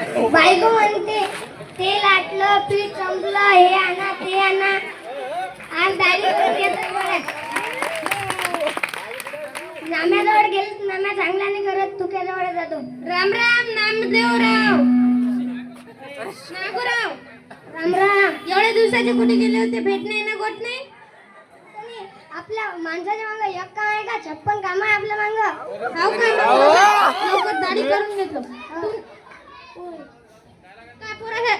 बायको म्हणते तेल आटलं पीठ संपलं हे आणा ते आणा. आज येतात बघा नाम्याजवळ गेलं नाम्या चांगला नाही करत तुक्याजवळ जातो. राम राम नामदेवराव नागोराव. राम राम. एवढ्या दिवसाचे कुठे गेले होते? भेट नाही ना गोट नाही? आपल्या माणसाच्या मागं एक काम आहे का? छप्पन काम आहे आपल्या मागं. हाव लवकर दाढी करून होय. काय पोरा हे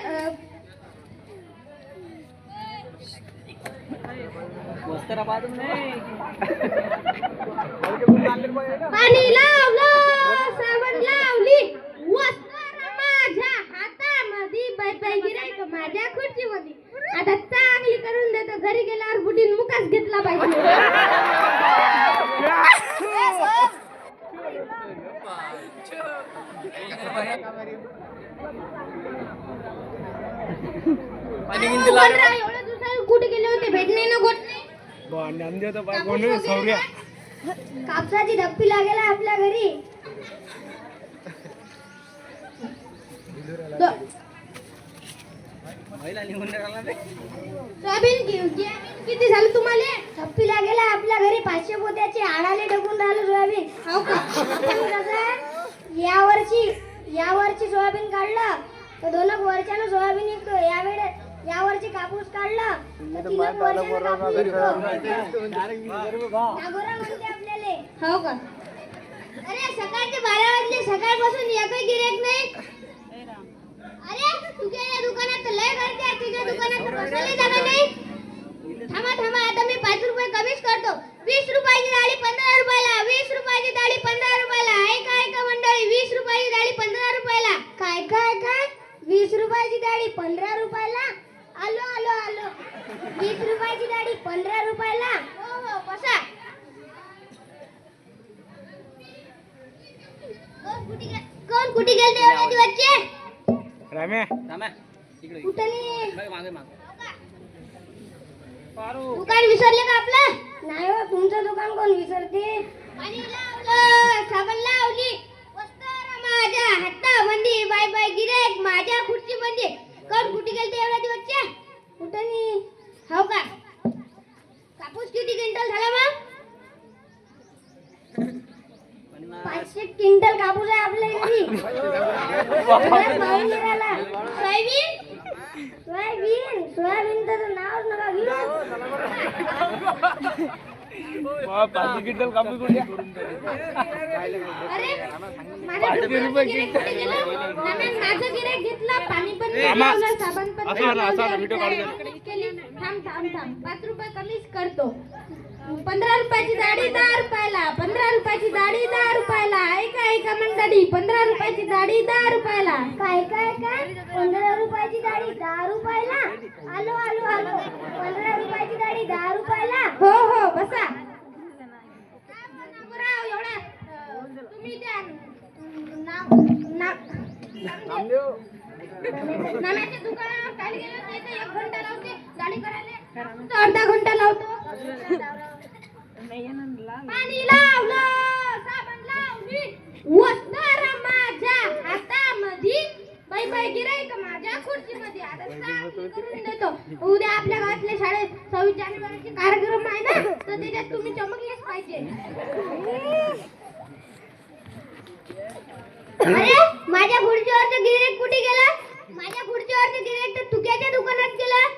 पाणी लावलं साबण लावली. वस्त्र माझ्या हातामध्ये बाय बाय गिरायक माझ्या खुर्चीमध्ये? आता चांगली करून देतो घरी गेल्यावर बुटीन मुकाच घेतला पाहिजे. कुठे गेले होते? भेट नाही ना गोट नाही कापसाची धप्पी लागेल आपल्या घरी. सोयाबीन किती झालं तुम्हाला? धप्पी लागेल आपल्या घरी. पाचशे पोत्याचे आडाले ढकून राहिलो सोयाबीन. हो का? कसं या वर्षी या वर्षी सोयाबीन काढलं तर दोन वर्षानं सोयाबीन निघतो यावेळे या वर्षी कापूस काढला तर तीन वर्षानं कापूस निघतो. नागोरा म्हणते आपल्याला. हो का? अरे सकाळचे बारा वाजले सकाळपासून एकही गिरेक नाही अरे तुझ्या या दुकानात तर लय गर्दी आहे तुझ्या दुकानात तर बसायला जागा नाही थांबा थांबा आता मी पाच रुपये कमीच करतो वीस रुपयाची डाळी पंधरा रुपयाला वीस रुपयाची डाळी पंधरा रुपयाला ऐका ऐका मंडळी वीस रुपयाची डाळी पंधरा रुपयाला काय काय काय वीस रुपयाची डाळी पंधरा रुपयाला आलो आलो आलो वीस रुपयाची डाळी पंधरा रुपयाला हो हो बसा कोण कुठे गे- कोण कुठे गेलते एवढ्या दिवसचे राम्या कुठे नाही दुकान विसरले का आपलं? नाही हो तुमचं दुकान कोण विसरते? पाणी लावलं साबण लावली. वस्त्र माझ्या हातामध्ये. बाय बाय गिरेक माझ्या खुर्चीमध्ये. कोण कुठे गेलते एवढ्या दिवसचे कुठे नाही हो का कापूस किती क्विंटल झाला मग पाचशे आहे आपल्या घरी नाही राहिला. सोयाबीन सोयाबीन सोयाबीन तर नावच नका घेऊ पाच क्विंटल कापूस कुठे अरे माझ्या दुकानाचं गिऱ्हाईक कुठे गेलं? नाम्यान माझं गिऱ्हाईक घेतलं पाणी पण नाही मामा, लावलं, साबण पण असं नाही ना, असं ना, लावलं. व्हिडिओ काढू दे. काय केली? थांब थांब थांब पाच रुपये कमीच करतो पंधरा रुपयाची दाढी दहा रुपयाला पंधरा रुपयाची दाढी दहा रुपयाला. ऐका ऐका मंडळी पंधरा रुपयाची दाढी दहा रुपयाला. काय काय काय? पंधरा रुपयाची दाढी दहा रुपयाला? आलो आलो आलो. पंधरा रुपयाची दाढी दहा रुपयाला? हो हो बसा. तुम्ही नाम्याच्या दुकानावर काय गेलं ते एक घंटा लावते. दाढी करायला. अर्धा घंटा लावतो. पाणी लावलं साबण लावली. वस्त्र माझ्या हातामध्ये. बाई बाई गिराईक माझ्या खुर्चीमध्ये? आता चांगली करून देतो. उद्या आपल्या गावातल्या शाळेत सव्वीस जानेवारीचे कार्यक्रम आहे ना तर त्याच्यात तुम्ही चमकलेच पाहिजे. अरे माझ्या खुर्चीवरचं गिरेक कुठे गेलं? माझ्या खुर्चीवरचं गिरेक तर तुक्याच्या दुकानात गेलं.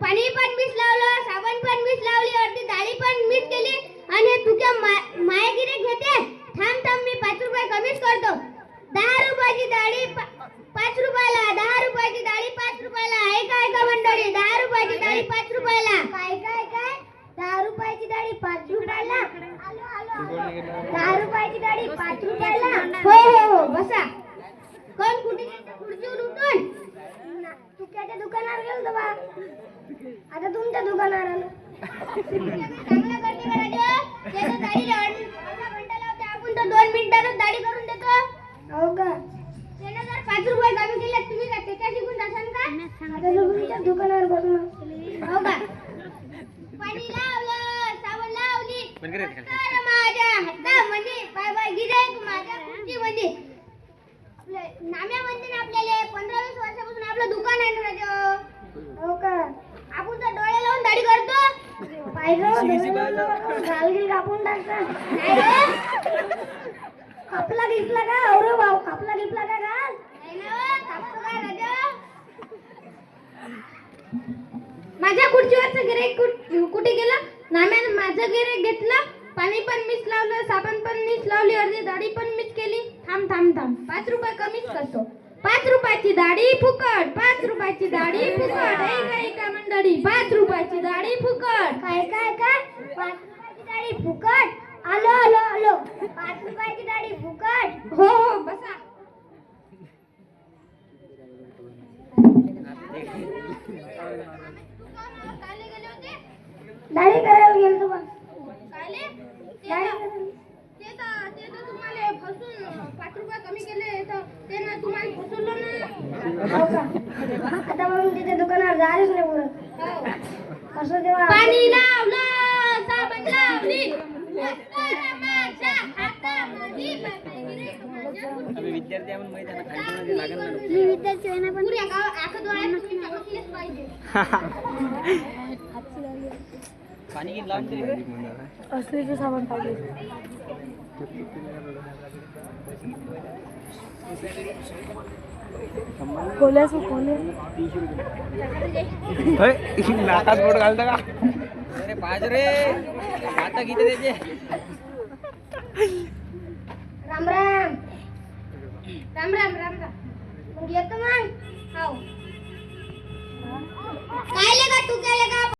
पाणी पण मीच लावलं साबण पण मीच लावली अर्धी दाढी पण मीच केली आणि हे तुक्या मा- माया गिरेक घेते थांब थांब मी पाच रुपये कमीच करतो दहा रुपयाची दाढी पा- पाच रुपयाला दहा रुपयाची दाढी पाच रुपयाला ऐका ऐका मंडळी दहा रुपयाची दाढी पाच रुपयाला? काय काय काय? दहा रुपयाची दाढी पाच रुपयाला? दहा रुपयाची दाढी पाच रुपयाला? हो हो हो बसा. कोण कुठे खुर्चीवर उठून तुक्याच्या दुकानावर गेलो बा. आता तुमच्या दुकानावर आलो. चांगलं करते आपण तर दोन मिनिटातच दाढी करून माझ्या हातामध्ये बाबा गिरायक आपल्याला पंधरा वर्षापासून आपलं दुकान आहे ना राजा. हो आपण तर डोळे लावून दाढी करतो. पाहिजे कापून टाकतो कापला गिपला का? अरे भाऊ कापला गिपला का गाल? हो, कापतो का राजा? माझ्या खुर्चीवरचं गिरायक दाढी पण मीच केली. थांब थांब थांब. पाच रुपये कमीच करतो. पाच रुपयाची दाढी फुकट. पाच रुपयाची दाढी फुकट. ऐ गाई का मंडळी? पाच रुपयाची दाढी फुकट. काय काय काय? पाच रुपयाची गाडी फुकट? आलो आलो आलो. पाच रुपयाची गाडी फुकट? हो हो बसा. दाढी करायला गेलो बा कायले? ते दाढी तर- करायला. ते तर ते तर तुम्हाला फसून पाच रुपये कमी केले तर ते ना तुम्हाला फसवलं ना हो का? आता मग तिथे दुकानावर जायलाच नाही पुढं असं तेव्हा पाणी लावलं साबण लावली मी विद्यार्थी आहे ना पण पाहिजे Thank you. कोल्यास कोले नाकात बोट घालता का? अरे पाहिजे रे. आता किती त्याचे राम राम. राम राम राम राम. मग येतो मग. हो काय का तू केले का